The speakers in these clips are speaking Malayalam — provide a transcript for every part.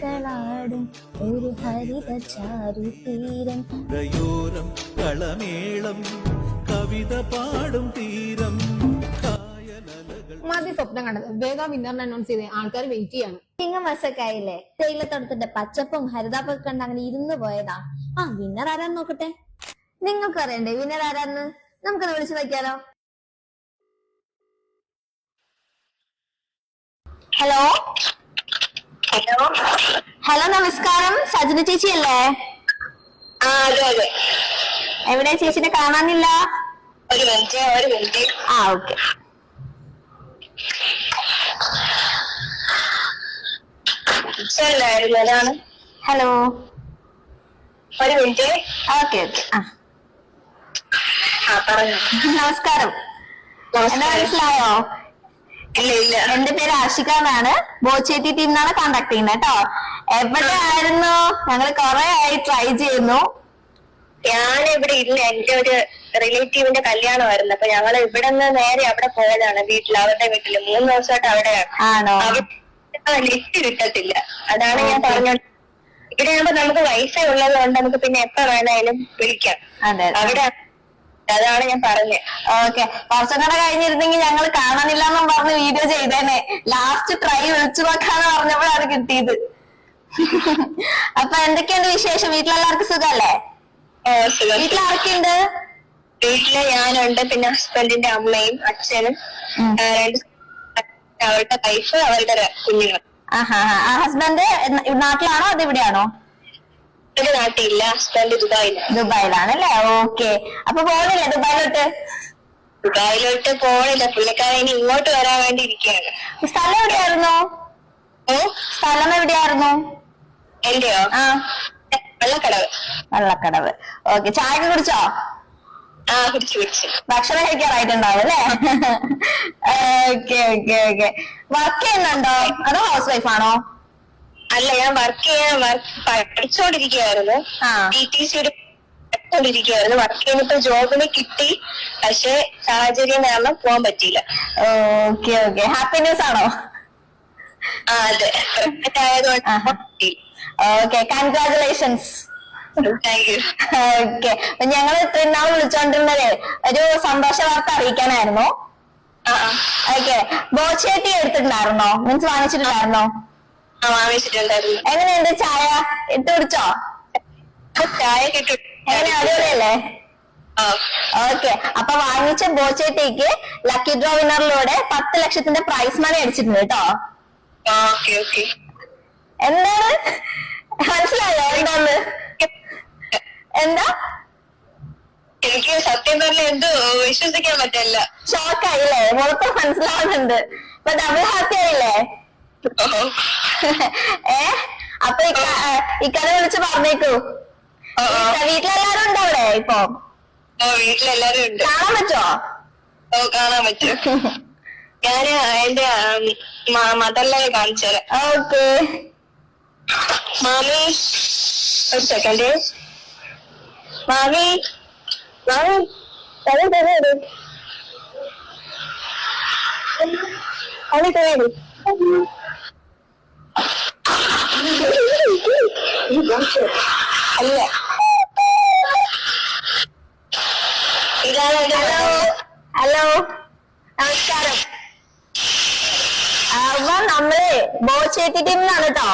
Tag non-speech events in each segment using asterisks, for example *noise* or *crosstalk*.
കിളികളാടും ഒരു ഹരിത ചാരു തീരം. കരയോരം കളമേളം കവിത പാടും തീരം. കായലലകൾ. മതി സ്വപ്നം കണ്ടത്. വേഗം വിന്നറിനെ അനൗൺസ് ചെയ്ത് ആൾക്കാർ വെയിറ്റ് ചെയ്യാണ്. ചിങ്ങമാസൊക്കെ ആയില്ലേ തേയിലത്തോട്ടത്തിന്റെ പച്ചപ്പും ഹരിതാപ്പൊക്കെ കണ്ട് അങ്ങനെ ഇരുന്ന് പോയതാ. ആ വിന്നർ ആരാന്ന് നോക്കട്ടെ? നിങ്ങൾക്ക് അറിയണ്ടേ വിന്നർ ആരാന്ന്? നമുക്കത് വിളിച്ചു നോക്കിയാലോ? ഹലോ? ഹലോ. ഹലോ നമസ്കാരം. സജന ചേച്ചി അല്ലേ ആ അതെ അതെ. എവിടെ ചേച്ചിനെ കാണാനില്ല? ഒരു മിനിറ്റ് ഒരു മിനിറ്റ്. ആ ഓക്കെ. ഹലോ. ഒരു മിനിറ്റ്. Okay okay. ആ. നമസ്കാരം. എന്താ മനസ്സിലായോ? ഇല്ല ഇല്ല. എന്റെ പേര് ആഷിക എന്നാണ്. ബോച്ചേറ്റി ടീം എന്നാണ് കോണ്ടാക്ട് ചെയ്യുന്നത് കേട്ടോ. എവിടെ ആയിരുന്നു ഞങ്ങൾ കുറെ ആയി ട്രൈ ചെയ്യുന്നു. ഞാൻ ഇവിടെ ഇല്ല. എന്റെ ഒരു റിലേറ്റീവിന്റെ കല്യാണമായിരുന്നു. അപ്പൊ ഞങ്ങൾ ഇവിടെ നിന്ന് നേരെ അവിടെ പോയതാണ് വീട്ടിൽ അവരുടെ വീട്ടിൽ. മൂന്ന് ദിവസമായിട്ട് അവിടെയാണ്. ആണോ? ലിസ്റ്റ് കിട്ടത്തില്ല. അതാണ് ഞാൻ പറഞ്ഞത് ഇവിടെ ആകുമ്പോ നമുക്ക് വൈഫൈ ഉള്ളത് കൊണ്ട് നമുക്ക് പിന്നെ എപ്പോ വേണേലും വിളിക്കാം. അവിടെ അതാണ് ഞാൻ പറഞ്ഞത് ഓക്കെ കുറച്ചും കൂടെ കഴിഞ്ഞിരുന്നെങ്കിൽ ഞങ്ങൾ കാണാനില്ല എന്നും പറഞ്ഞ് വീഡിയോ ചെയ്തേനെ. ലാസ്റ്റ് ട്രൈ വിളിച്ചു നോക്കാന്ന് പറഞ്ഞപ്പോഴാണ് കിട്ടിയത്. അപ്പൊ എന്തൊക്കെയുണ്ട് വിശേഷം? വീട്ടിലെല്ലാവർക്കും സുഖല്ലേ? ഓ, സുഖം. വീട്ടിൽ ആർക്കുണ്ട് വീട്ടിൽ ഞാനുണ്ട് പിന്നെ ഹസ്ബൻഡിന്റെ അമ്മയും അച്ഛനും. അവരുടെ വൈഫ് അവരുടെ കുഞ്ഞുങ്ങൾ ഹസ്ബൻഡ് നാട്ടിലാണോ അത് ഇവിടെയാണോ? ഒരു നാട്ടിലില്ല. ഹസ്ബൻഡ് ദുബായിൽ ദുബായിലാണല്ലേ? ഓക്കെ. അപ്പൊ പോകുന്നില്ല ദുബായിലോട്ട്? ദുബായിലോട്ട് പോണില്ല. പുള്ളിക്കാരൻ ഇനി ഇങ്ങോട്ട് വരാൻ വേണ്ടി ഇരിക്കുകയാണ്. സ്ഥലം എവിടെയായിരുന്നു? ഓ സ്ഥലം എവിടെയായിരുന്നു? എന്റെയോ? ആ. വെള്ളക്കടവ്. വെള്ളക്കടവ്. ഓക്കെ. ചായ കുടിച്ചോ? ആ കുടിച്ചു കുടിച്ചു. ഭക്ഷണം കഴിക്കാറായിട്ടുണ്ടാവും അല്ലേ? Okay okay okay. വർക്ക് ചെയ്യുന്നുണ്ടോ? അതോ ഹൗസ് വൈഫ് ആണോ അല്ല ഞാൻ വർക്ക് ചെയ്യാൻ വർക്ക് പഠിച്ചുകൊണ്ടിരിക്കുകയായിരുന്നു ബി ടി ടി സി ഒരു പഠിച്ചുകൊണ്ടിരിക്കുകയായിരുന്നു വർക്ക് ചെയ്യുന്നിട്ട് ജോബിന് കിട്ടി. പക്ഷെ സാഹചര്യം കാരണം പോകാൻ പറ്റിയില്ല. ഓക്കെ ഓക്കെ ഹാപ്പി ന്യൂസ് ആണോ? ആ അതെ. ഓക്കെ കൺഗ്രാചുലേഷൻസ് ഓക്കെ ഞങ്ങൾ ഇത്രയും നാൾ വിളിച്ചോണ്ടിരുന്നത് ഒരു സന്തോഷ വാർത്ത അറിയിക്കാനായിരുന്നു. ഓക്കെ ബോച്ചേട്ടി എടുത്തിട്ടുണ്ടായിരുന്നോ? മീൻസ് വാങ്ങിച്ചിട്ടുണ്ടായിരുന്നോ? വാങ്ങിച്ചിട്ടുണ്ടായിരുന്നു എങ്ങനെയുണ്ട് ചായ? ഇട്ട് കുടിച്ചോ? ചായ കിട്ടും എങ്ങനെ? അടിപൊളിയല്ലേ? ഓക്കെ. അപ്പൊ വാങ്ങിച്ച ബോച്ചേട്ടേക്ക് ലക്കി ഡ്രോ വിന്നറിലൂടെ പത്ത് ലക്ഷത്തിന്റെ പ്രൈസ് മണി അടിച്ചിട്ടുണ്ട് കേട്ടോ. എന്താണ്? മനസ്സിലായോ എന്താന്ന്? എന്താ? എനിക്ക് സത്യം പറഞ്ഞ എന്തോ വിശ്വസിക്കാൻ പറ്റില്ല. ഷോക്കായില്ലേ മൊത്തം മനസ്സിലാവുന്നുണ്ട്. ഇപ്പൊ ഡബിൾ ഹാപ്പി ആയില്ലേ? *laughs* ഏ? അപ്പൊ ഇക്ക- ഏ, ഇക്കനെ വിളിച്ച് പറഞ്ഞേക്കൂ. വീട്ടിലെല്ലാരും ഉണ്ടോ അവിടെ ഇപ്പൊ? വീട്ടിലെല്ലാരും ഉണ്ട്. കാണാൻ പറ്റുമോ ഓ കാണാൻ പറ്റും. ഞാൻ എന്റെ മദറിനെ കാണിച്ചു ഓക്കെ. മാമി ഒരു സെക്കൻഡ് മാമി മാമി തല തരേട് തല തരേട് അല്ല ഹലോ. ഹലോ നമസ്കാരം അപ്പൊ നമ്മൾ ബോച്ചേറ്റി ടീം നിന്നാണ് കേട്ടോ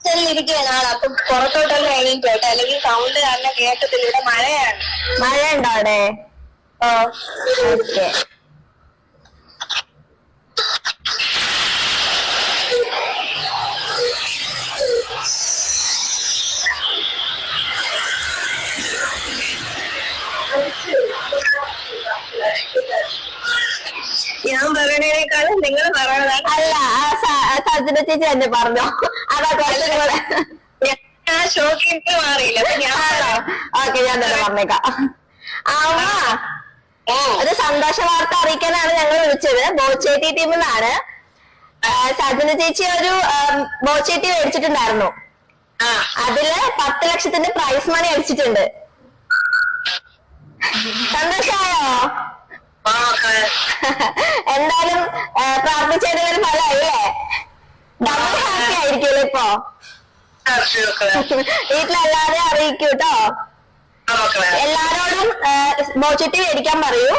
ചെല്ലിരിക്കുകയാണ് ആൾ അപ്പൊ പുറത്തോട്ടൊന്നും കേട്ടോ അല്ലെങ്കിൽ സൗണ്ട് കാരണം കേട്ടത്തില്ല ഇവിടെ മഴയാണ്. മഴ ഉണ്ടോ അവിടെ? ആ ഓക്കെ ഞാൻ പറയണേക്കാളും നിങ്ങൾ പറയുന്നതാണ് അല്ല സജിന ചേച്ചി തന്നെ പറഞ്ഞോ. അതാ കുറച്ചും കൂടെ. ഞാൻ ഷോക്കിൽ മാറിയില്ല ഓക്കെ ഞാൻ തന്നെ പറഞ്ഞേക്കാം. അമ്മ ഒരു സന്തോഷ വാർത്ത അറിയിക്കാനാണ് ഞങ്ങൾ വിളിച്ചത്. ബോച്ചേട്ടി ടീമിൽ നിന്നാണ് സജന ചേച്ചി ഒരു ബോച്ചേറ്റി മേടിച്ചിട്ടുണ്ടായിരുന്നു. ആ. അതിൽ പത്ത് ലക്ഷത്തിന്റെ പ്രൈസ് മണി അടിച്ചിട്ടുണ്ട്. ആ. *laughs* എന്തായാലും പ്രാർത്ഥിച്ചതിന് ഒരു ഫലമായില്ലേ? ഡബിൾ ഹാപ്പി ആയിരിക്കുമല്ലോ ഇപ്പൊ. *laughs* വീട്ടിലെല്ലാരെയും അറിയിക്കൂ കേട്ടോ എല്ലാരോടും ബോച്ചറ്റി മേടിക്കാൻ പറയൂ.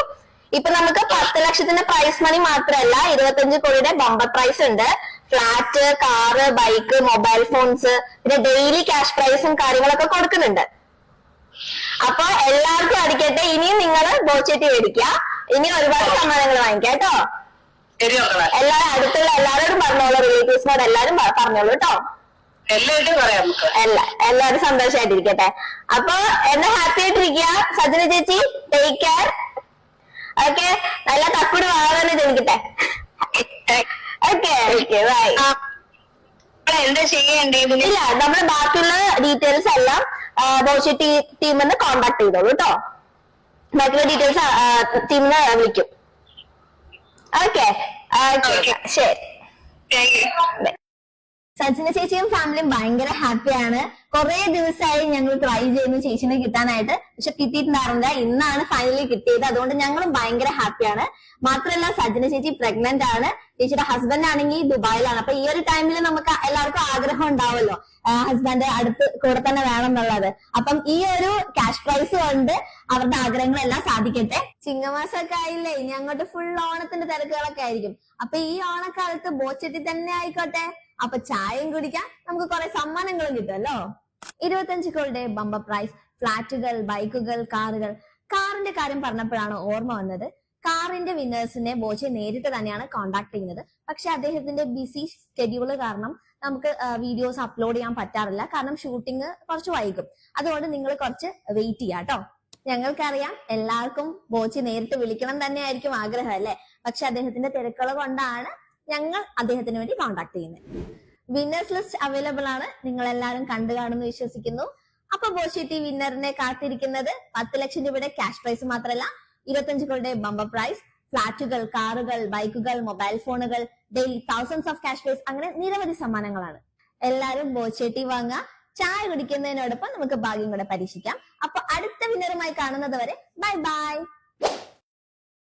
ഇപ്പൊ നമുക്ക് പത്ത് ലക്ഷത്തിന്റെ പ്രൈസ് മണി മാത്രമല്ല ഇരുപത്തഞ്ച് കോടിയുടെ ബമ്പർ പ്രൈസ് ഉണ്ട്. Flat car bike mobile phones പിന്നെ ഡെയിലി ക്യാഷ് പ്രൈസും കാര്യങ്ങളൊക്കെ കൊടുക്കുന്നുണ്ട്. അപ്പൊ എല്ലാവർക്കും അടിക്കട്ടെ. ഇനിയും നിങ്ങൾ ബോച്ചേറ്റ് മേടിക്കുക. ഇനി ഒരുപാട് സമ്മാനങ്ങൾ വാങ്ങിക്കാം കേട്ടോ? എല്ലാരും അടുത്തുള്ള എല്ലാവരോടും പറഞ്ഞോളൂ റിലേറ്റീവ്സിനോട് എല്ലാരും പറഞ്ഞോളൂ കേട്ടോ? എല്ലാവരും സന്തോഷമായിട്ടിരിക്കട്ടെ അപ്പൊ എന്നെ ഹാപ്പി ആയിട്ടിരിക്കുക സജന ചേച്ചി ടേക്ക് കെയർ ഓക്കെ നല്ല തക്കുടി വാങ്ങാൻ ജനിക്കട്ടെ ഓക്കെ ഓക്കെ ബൈ എന്താ ചെയ്യണ്ടേ ഇല്ല നമ്മുടെ ബാക്കിയുള്ള ഡീറ്റെയിൽസ് എല്ലാം ബോഷി ടീമിന്ന് കോണ്ടാക്ട് ചെയ്തോളൂ കേട്ടോ? ബാക്കിയുള്ള ഡീറ്റെയിൽസ് ടീമിനെ വിളിക്കും. ഓക്കെ ശരി സച്ചിന ചേച്ചിയും ഫാമിലിയും ഭയങ്കര ഹാപ്പിയാണ്. കുറെ ദിവസമായി ഞങ്ങൾ ട്രൈ ചെയ്യുന്നു ചേച്ചിനെ കിട്ടാനായിട്ട്. പക്ഷെ കിട്ടിയിട്ടുണ്ടായിരുന്നില്ല. ഇന്നാണ് ഫൈനലി കിട്ടിയത്. അതുകൊണ്ട് ഞങ്ങളും ഭയങ്കര ഹാപ്പിയാണ്. മാത്രമല്ല സജിന ചേച്ചി പ്രഗ്നന്റ് ആണ്. ചേച്ചിയുടെ ഹസ്ബൻഡ് ആണെങ്കിൽ ദുബായിലാണ്. അപ്പൊ ഈ ഒരു ടൈമിൽ നമുക്ക് എല്ലാവർക്കും ആഗ്രഹം ഉണ്ടാവുമല്ലോ. ഹസ്ബൻഡ് അടുത്ത് കൂടെ തന്നെ വേണം എന്നുള്ളത് അപ്പം ഈ ഒരു ക്യാഷ് പ്രൈസ് കൊണ്ട് അവരുടെ ആഗ്രഹങ്ങളെല്ലാം സാധിക്കട്ടെ? ചിങ്ങമാസമൊക്കെ ആയില്ലേ? ഇനി അങ്ങോട്ട് ഫുൾ ഓണത്തിന്റെ തിരക്കുകളൊക്കെ ആയിരിക്കും. അപ്പൊ ഈ ഓണക്കാലത്ത് ബോച്ചെട്ടി തന്നെ ആയിക്കോട്ടെ. അപ്പൊ ചായയും കുടിക്കാം. നമുക്ക് കുറെ സമ്മാനങ്ങളും കിട്ടുമല്ലോ ഇരുപത്തഞ്ച് കോളുടെ ബമ്പ പ്രൈസ് ഫ്ലാറ്റുകൾ ബൈക്കുകൾ കാറുകൾ കാറിന്റെ കാര്യം പറഞ്ഞപ്പോഴാണ് ഓർമ്മ വന്നത്. കാറിന്റെ വിന്നേഴ്സിനെ ബോജെ നേരിട്ട് തന്നെയാണ് കോണ്ടാക്ട് ചെയ്യുന്നത്. പക്ഷെ അദ്ദേഹത്തിന്റെ ബിസി സ്കെഡ്യൂൾ കാരണം നമുക്ക് വീഡിയോസ് അപ്ലോഡ് ചെയ്യാൻ പറ്റാറില്ല. കാരണം ഷൂട്ടിംഗ് കുറച്ച് വൈകും. അതുകൊണ്ട് നിങ്ങൾ കുറച്ച് വെയിറ്റ് ചെയ്യാം കേട്ടോ. ഞങ്ങൾക്കറിയാം എല്ലാവർക്കും ബോച്ചി നേരിട്ട് വിളിക്കണം തന്നെയായിരിക്കും ആഗ്രഹം അല്ലെ? പക്ഷെ അദ്ദേഹത്തിന്റെ തിരക്കുകൾ കൊണ്ടാണ് ഞങ്ങൾ അദ്ദേഹത്തിന് വേണ്ടി കോണ്ടാക്ട് ചെയ്യുന്നത്. വിന്നേഴ്സ് ലിസ്റ്റ് അവൈലബിൾ ആണ്. നിങ്ങൾ എല്ലാവരും കണ്ടു കാണുമെന്ന് വിശ്വസിക്കുന്നു. അപ്പൊ ബോഷെട്ടി വിന്നറിനെ കാത്തിരിക്കുന്നത് പത്ത് ലക്ഷം രൂപയുടെ ക്യാഷ് പ്രൈസ് മാത്രമല്ല ഇരുപത്തഞ്ച് കോടിയുടെ ബമ്പർ പ്രൈസ് ഫ്ളാറ്റുകൾ കാറുകൾ ബൈക്കുകൾ മൊബൈൽ ഫോണുകൾ daily thousands of cash prize അങ്ങനെ നിരവധി സമ്മാനങ്ങളാണ്. എല്ലാവരും ബോച്ചേട്ടി വാങ്ങുക. ചായ കുടിക്കുന്നതിനോടൊപ്പം നമുക്ക് ഭാഗ്യം കൂടെ പരീക്ഷിക്കാം. അപ്പൊ അടുത്ത വിന്നറുമായി കാണുന്നത് വരെ ബൈ ബൈ